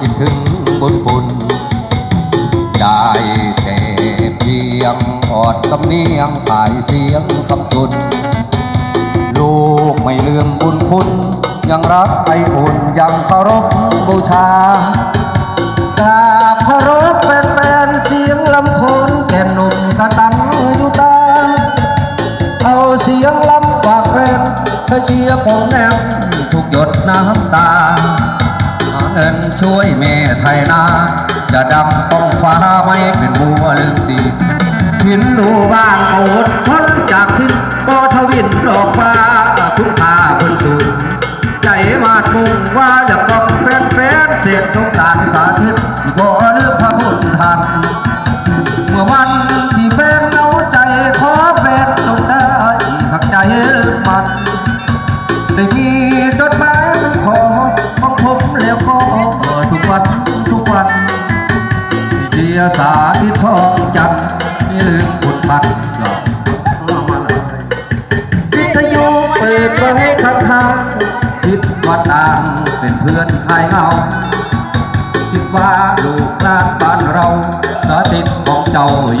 ขึ้นถึงบนบน ได้แต่เพียงอดสำเนียงถ่ายเสียงคำจุน ลูกไม่ลืมบุญคุณ ยังรักไออุ่นยังเคารพบูชากาบเคารพแฟนเสียงลำโพนแก่หนุ่มกระตันอยู่ตาเอาเสียงลำฝากแฟนเธอเชียร์ผมแนวทุกหยดน้ำตา ช่วยแม่ไทยนาอย่าดำต้องฟ้าไม่เป็นมัวลืมตีหินดูบ้านโอดทนจากทิศปอทวินดอกฟ้าทุกทาบนสูงใจมาดมุ่งว่าจะต้องแฟนแฟนเสียสงสารสาธิตบ่ลืม ยร์สายทองจันทร์ไม่ลืมบุญบัตรก็เอามาเลยวิทยุเปิดไว้ข้างทางคิดว่าต่างเป็นเพื่อนใครเอาคิดว่าลูกหลาน